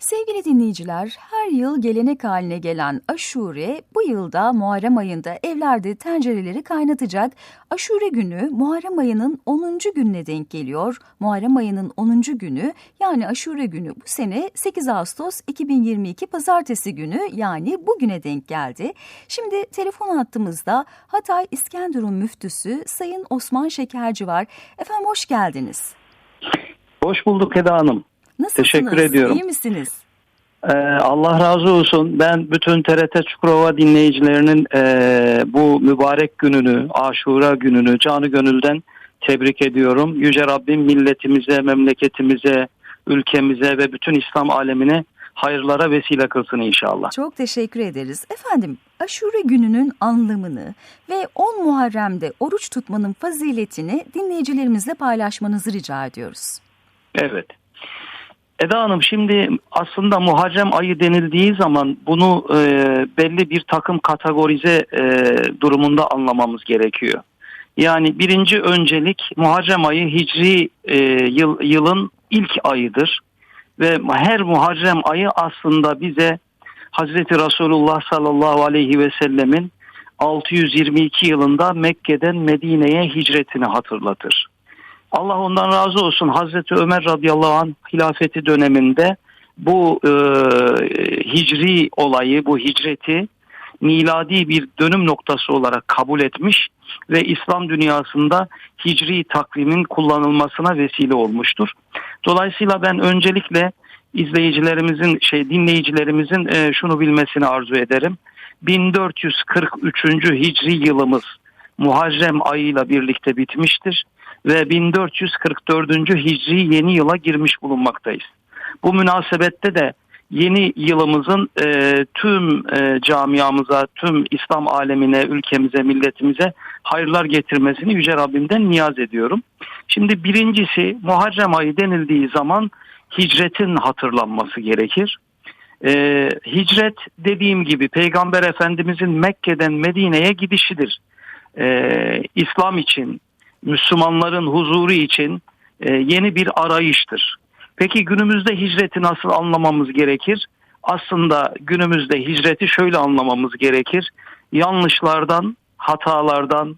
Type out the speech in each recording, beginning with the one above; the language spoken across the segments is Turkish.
Sevgili dinleyiciler, her yıl gelenek haline gelen aşure bu yılda Muharrem ayında evlerde tencereleri kaynatacak. Aşure günü Muharrem ayının 10. gününe denk geliyor. Muharrem ayının 10. günü yani aşure günü bu sene 8 Ağustos 2022 pazartesi günü yani bugüne denk geldi. Şimdi telefon hattımızda Hatay İskenderun müftüsü Sayın Osman Şekerci var. Efendim hoş geldiniz. Hoş bulduk Eda Hanım. Nasılsınız? Teşekkür ediyorum. İyi misiniz? Ee, Allah razı olsun. Ben bütün TRT Çukurova dinleyicilerinin e, bu mübarek gününü, aşura gününü canı gönülden tebrik ediyorum. Yüce Rabbim milletimize, memleketimize, ülkemize ve bütün İslam alemine hayırlara vesile kılsın inşallah. Çok teşekkür ederiz. Efendim aşure gününün anlamını ve 10 Muharrem'de oruç tutmanın faziletini dinleyicilerimizle paylaşmanızı rica ediyoruz. Evet. Eda Hanım şimdi aslında Muharrem ayı denildiği zaman bunu e, belli bir takım kategorize e, durumunda anlamamız gerekiyor. Yani birinci öncelik Muharrem ayı Hicri e, yıl, yılın ilk ayıdır. Ve her Muharrem ayı aslında bize Hazreti Resulullah sallallahu aleyhi ve sellemin 622 yılında Mekke'den Medine'ye hicretini hatırlatır. Allah ondan razı olsun Hazreti Ömer radıyallahu anh hilafeti döneminde bu e, hicri olayı, bu hicreti miladi bir dönüm noktası olarak kabul etmiş ve İslam dünyasında hicri takvimin kullanılmasına vesile olmuştur. Dolayısıyla ben öncelikle izleyicilerimizin şey dinleyicilerimizin e, şunu bilmesini arzu ederim. 1443. Hicri yılımız Muharrem ayıyla birlikte bitmiştir ve 1444. Hicri yeni yıla girmiş bulunmaktayız. Bu münasebette de yeni yılımızın e, tüm e, camiamıza, tüm İslam alemine, ülkemize, milletimize hayırlar getirmesini Yüce Rabbimden niyaz ediyorum. Şimdi birincisi Muharrem ayı denildiği zaman hicretin hatırlanması gerekir. E, hicret dediğim gibi Peygamber Efendimizin Mekke'den Medine'ye gidişidir. E, İslam için, Müslümanların huzuru için e, yeni bir arayıştır. Peki günümüzde hicreti nasıl anlamamız gerekir? Aslında günümüzde hicreti şöyle anlamamız gerekir. Yanlışlardan, hatalardan,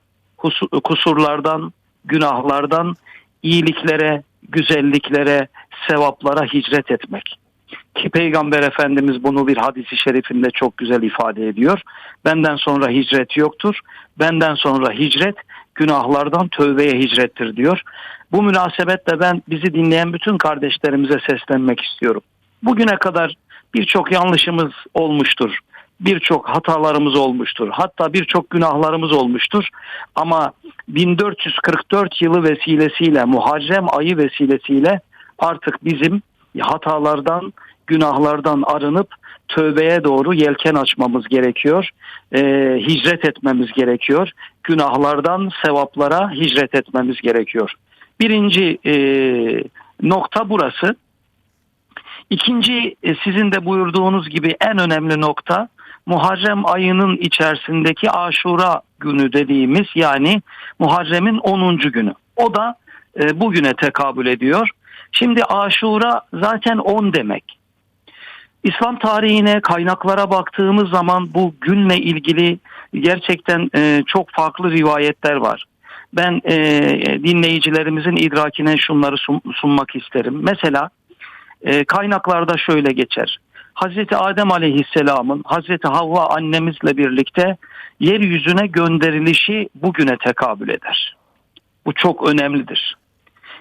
kusurlardan, günahlardan iyiliklere, güzelliklere, sevaplara hicret etmek. Ki Peygamber Efendimiz bunu bir hadisi şerifinde çok güzel ifade ediyor. Benden sonra hicret yoktur. Benden sonra hicret günahlardan tövbeye hicrettir diyor. Bu münasebetle ben bizi dinleyen bütün kardeşlerimize seslenmek istiyorum. Bugüne kadar birçok yanlışımız olmuştur. Birçok hatalarımız olmuştur. Hatta birçok günahlarımız olmuştur. Ama 1444 yılı vesilesiyle, Muharrem ayı vesilesiyle artık bizim hatalardan, günahlardan arınıp tövbeye doğru yelken açmamız gerekiyor. E, hicret etmemiz gerekiyor. Günahlardan sevaplara hicret etmemiz gerekiyor. Birinci e, nokta burası. İkinci e, sizin de buyurduğunuz gibi en önemli nokta Muharrem ayının içerisindeki Aşura günü dediğimiz yani Muharrem'in 10. günü. O da e, bugüne tekabül ediyor. Şimdi Aşura zaten 10 demek. İslam tarihine, kaynaklara baktığımız zaman bu günle ilgili gerçekten e, çok farklı rivayetler var. Ben e, dinleyicilerimizin idrakine şunları sun, sunmak isterim. Mesela e, kaynaklarda şöyle geçer. Hazreti Adem Aleyhisselam'ın Hazreti Havva annemizle birlikte yeryüzüne gönderilişi bugüne tekabül eder. Bu çok önemlidir.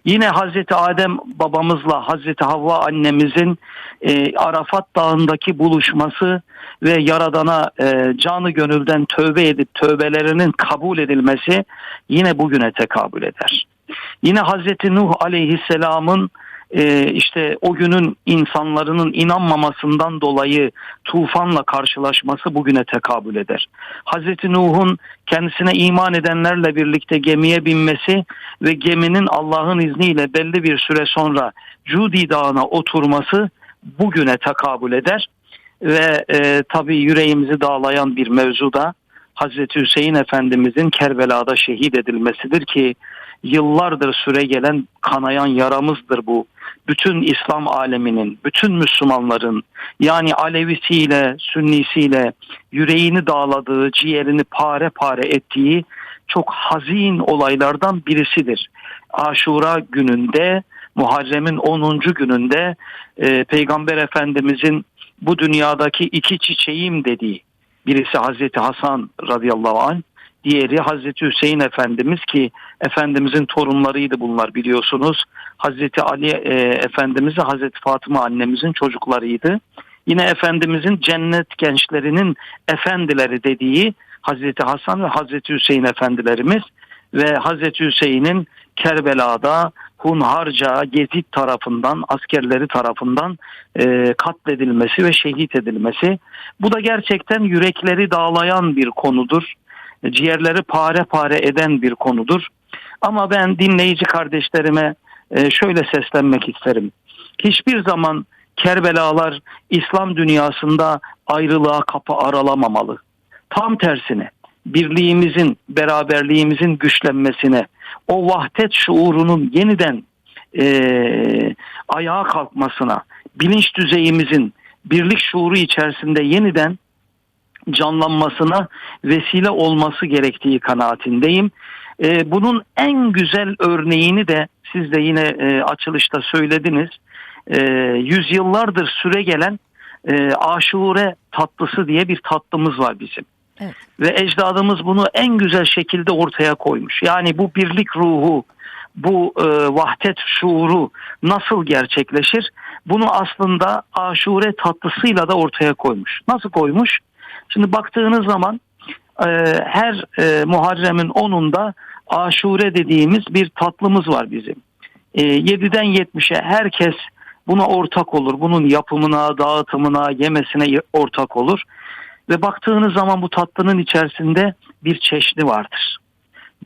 Yine Hazreti Adem babamızla Hazreti Havva annemizin e, Arafat Dağı'ndaki buluşması ve Yaradan'a e, canı gönülden tövbe edip tövbelerinin kabul edilmesi yine bugüne tekabül eder. Yine Hazreti Nuh Aleyhisselam'ın e, işte o günün insanların inanmamasından dolayı tufanla karşılaşması bugüne tekabül eder. Hazreti Nuh'un kendisine iman edenlerle birlikte gemiye binmesi ve geminin Allah'ın izniyle belli bir süre sonra Cudi Dağı'na oturması bugüne tekabül eder. Ve e, tabi yüreğimizi dağlayan bir mevzu da Hazreti Hüseyin Efendimizin Kerbela'da şehit edilmesidir ki yıllardır süre gelen kanayan yaramızdır bu. Bütün İslam aleminin, bütün Müslümanların yani Alevisiyle, Sünnisiyle yüreğini dağladığı, ciğerini pare pare ettiği çok hazin olaylardan birisidir. Aşura gününde, Muharrem'in 10. gününde e, Peygamber Efendimizin bu dünyadaki iki çiçeğim dediği birisi Hazreti Hasan radıyallahu anh diğeri Hazreti Hüseyin Efendimiz ki Efendimizin torunlarıydı bunlar biliyorsunuz. Hazreti Ali e, Efendimiz ve Hazreti Fatıma annemizin çocuklarıydı. Yine Efendimizin cennet gençlerinin efendileri dediği Hazreti Hasan ve Hazreti Hüseyin efendilerimiz ve Hazreti Hüseyin'in Kerbela'da hunharca Gezid tarafından askerleri tarafından e, katledilmesi ve şehit edilmesi. Bu da gerçekten yürekleri dağlayan bir konudur. Ciğerleri pare pare eden bir konudur. Ama ben dinleyici kardeşlerime e, şöyle seslenmek isterim. Hiçbir zaman Kerbelalar İslam dünyasında ayrılığa kapı aralamamalı. Tam tersine birliğimizin, beraberliğimizin güçlenmesine, o vahdet şuurunun yeniden e, ayağa kalkmasına, bilinç düzeyimizin birlik şuuru içerisinde yeniden canlanmasına vesile olması gerektiği kanaatindeyim. E, bunun en güzel örneğini de siz de yine e, açılışta söylediniz. E, yüzyıllardır süre gelen e, aşure tatlısı diye bir tatlımız var bizim. Evet. Ve ecdadımız bunu en güzel şekilde ortaya koymuş. Yani bu birlik ruhu, bu e, vahdet şuuru nasıl gerçekleşir? Bunu aslında aşure tatlısıyla da ortaya koymuş. Nasıl koymuş? Şimdi baktığınız zaman e, her e, Muharrem'in 10'unda aşure dediğimiz bir tatlımız var bizim. E, 7'den 70'e herkes buna ortak olur. Bunun yapımına, dağıtımına, yemesine ortak olur. Ve baktığınız zaman bu tatlının içerisinde bir çeşni vardır.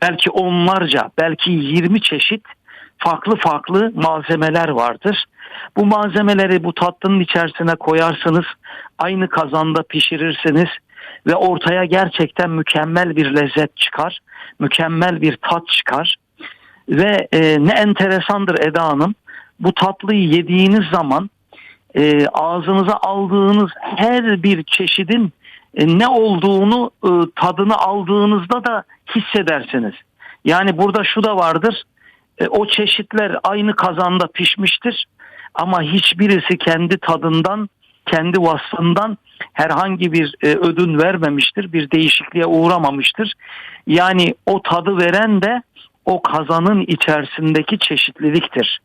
Belki onlarca, belki 20 çeşit farklı farklı malzemeler vardır. Bu malzemeleri bu tatlının içerisine koyarsınız, aynı kazanda pişirirsiniz ve ortaya gerçekten mükemmel bir lezzet çıkar, mükemmel bir tat çıkar. Ve e, ne enteresandır Eda Hanım, bu tatlıyı yediğiniz zaman e, ağzınıza aldığınız her bir çeşidin e, ne olduğunu e, tadını aldığınızda da hissedersiniz. Yani burada şu da vardır. E, o çeşitler aynı kazanda pişmiştir ama hiçbirisi kendi tadından, kendi vasfından herhangi bir ödün vermemiştir, bir değişikliğe uğramamıştır. Yani o tadı veren de o kazanın içerisindeki çeşitliliktir.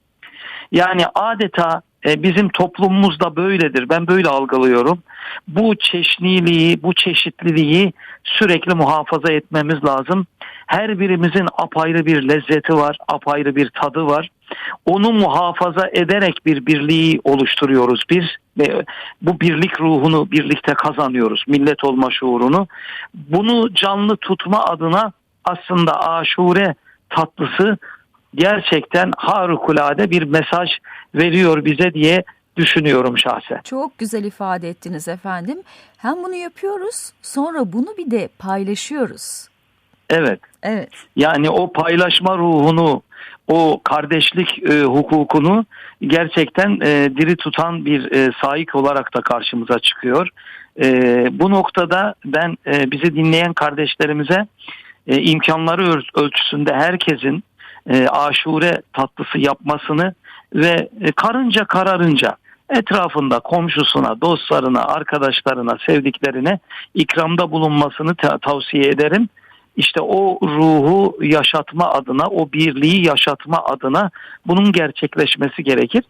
Yani adeta bizim toplumumuzda böyledir. Ben böyle algılıyorum bu çeşniliği, bu çeşitliliği sürekli muhafaza etmemiz lazım. Her birimizin apayrı bir lezzeti var, apayrı bir tadı var. Onu muhafaza ederek bir birliği oluşturuyoruz biz bu birlik ruhunu birlikte kazanıyoruz, millet olma şuurunu. Bunu canlı tutma adına aslında aşure tatlısı gerçekten harikulade bir mesaj veriyor bize diye düşünüyorum şahsen. Çok güzel ifade ettiniz efendim. Hem bunu yapıyoruz sonra bunu bir de paylaşıyoruz. Evet. Evet. Yani o paylaşma ruhunu, o kardeşlik e, hukukunu gerçekten e, diri tutan bir e, sahip olarak da karşımıza çıkıyor. E, bu noktada ben e, bizi dinleyen kardeşlerimize e, imkanları ölçüsünde herkesin e, aşure tatlısı yapmasını ve e, karınca kararınca etrafında komşusuna, dostlarına, arkadaşlarına, sevdiklerine ikramda bulunmasını tavsiye ederim. İşte o ruhu yaşatma adına, o birliği yaşatma adına bunun gerçekleşmesi gerekir.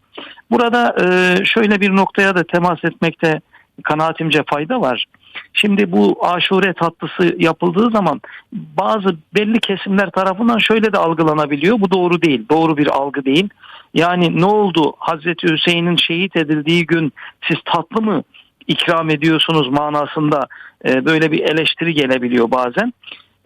Burada e, şöyle bir noktaya da temas etmekte kanaatimce fayda var. Şimdi bu aşure tatlısı yapıldığı zaman bazı belli kesimler tarafından şöyle de algılanabiliyor. Bu doğru değil, doğru bir algı değil. Yani ne oldu Hazreti Hüseyin'in şehit edildiği gün siz tatlı mı ikram ediyorsunuz manasında e, böyle bir eleştiri gelebiliyor bazen.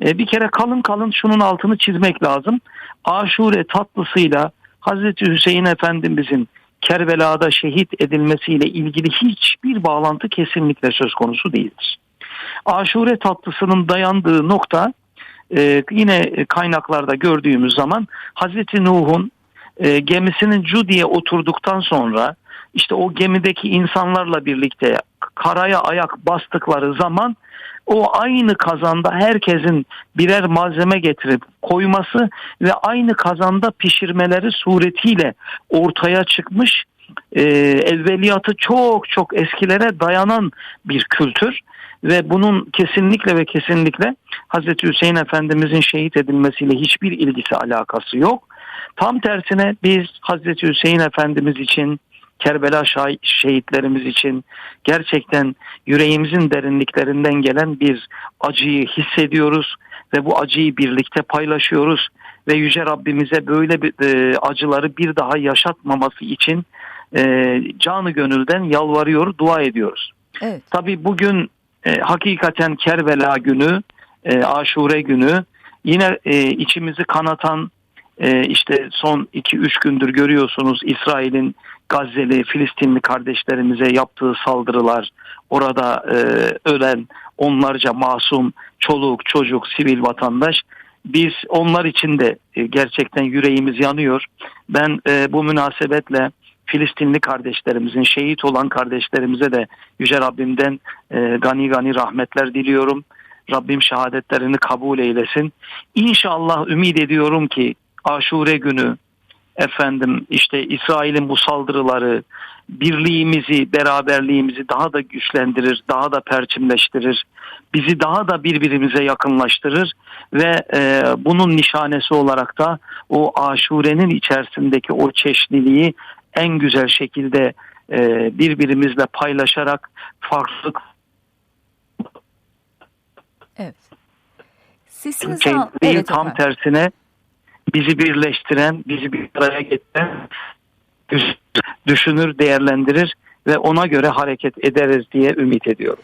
E, bir kere kalın kalın şunun altını çizmek lazım. Aşure tatlısıyla Hazreti Hüseyin Efendimizin Kerbela'da şehit edilmesiyle ilgili hiçbir bağlantı kesinlikle söz konusu değildir. Aşure tatlısının dayandığı nokta e, yine kaynaklarda gördüğümüz zaman Hazreti Nuh'un e, gemisinin Cudi'ye oturduktan sonra işte o gemideki insanlarla birlikte karaya ayak bastıkları zaman o aynı kazanda herkesin birer malzeme getirip koyması ve aynı kazanda pişirmeleri suretiyle ortaya çıkmış e, evveliyatı çok çok eskilere dayanan bir kültür ve bunun kesinlikle ve kesinlikle Hazreti Hüseyin Efendimizin şehit edilmesiyle hiçbir ilgisi alakası yok. Tam tersine biz Hazreti Hüseyin Efendimiz için Kerbela şehitlerimiz için gerçekten yüreğimizin derinliklerinden gelen bir acıyı hissediyoruz ve bu acıyı birlikte paylaşıyoruz ve yüce Rabbimize böyle bir, e, acıları bir daha yaşatmaması için e, canı gönülden yalvarıyor, dua ediyoruz. Evet. Tabii bugün e, hakikaten Kerbela günü, e, Aşure günü yine e, içimizi kanatan e, işte son 2-3 gündür görüyorsunuz İsrail'in Gazze'li Filistinli kardeşlerimize yaptığı saldırılar, orada e, ölen onlarca masum çoluk, çocuk, sivil vatandaş biz onlar için de e, gerçekten yüreğimiz yanıyor. Ben bu münasebetle Filistinli kardeşlerimizin, şehit olan kardeşlerimize de Yüce Rabbimden gani gani rahmetler diliyorum. Rabbim şehadetlerini kabul eylesin. İnşallah ümit ediyorum ki Aşure günü efendim işte İsrail'in bu saldırıları birliğimizi, beraberliğimizi daha da güçlendirir, daha da perçimleştirir. Bizi daha da birbirimize yakınlaştırır ve e, bunun nişanesi olarak da o aşurenin içerisindeki o çeşniliği en güzel şekilde e, birbirimizle paylaşarak farklılık Evet. Sesinizi al- Evet tam efendim. tersine bizi birleştiren, bizi bir araya getiren düş- düşünür, değerlendirir ve ona göre hareket ederiz diye ümit ediyorum.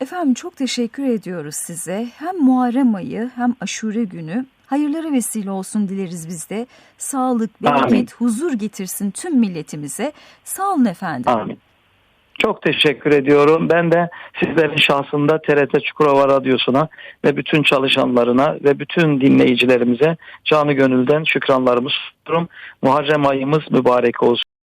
Efendim çok teşekkür ediyoruz size. Hem Muharrem ayı hem Aşure günü hayırlara vesile olsun dileriz biz de. Sağlık, bereket, Amin. huzur getirsin tüm milletimize. Sağ olun efendim. Amin. Çok teşekkür ediyorum. Ben de sizlerin şahsında TRT Çukurova Radyosu'na ve bütün çalışanlarına ve bütün dinleyicilerimize canı gönülden şükranlarımı sunuyorum. Muharrem ayımız mübarek olsun.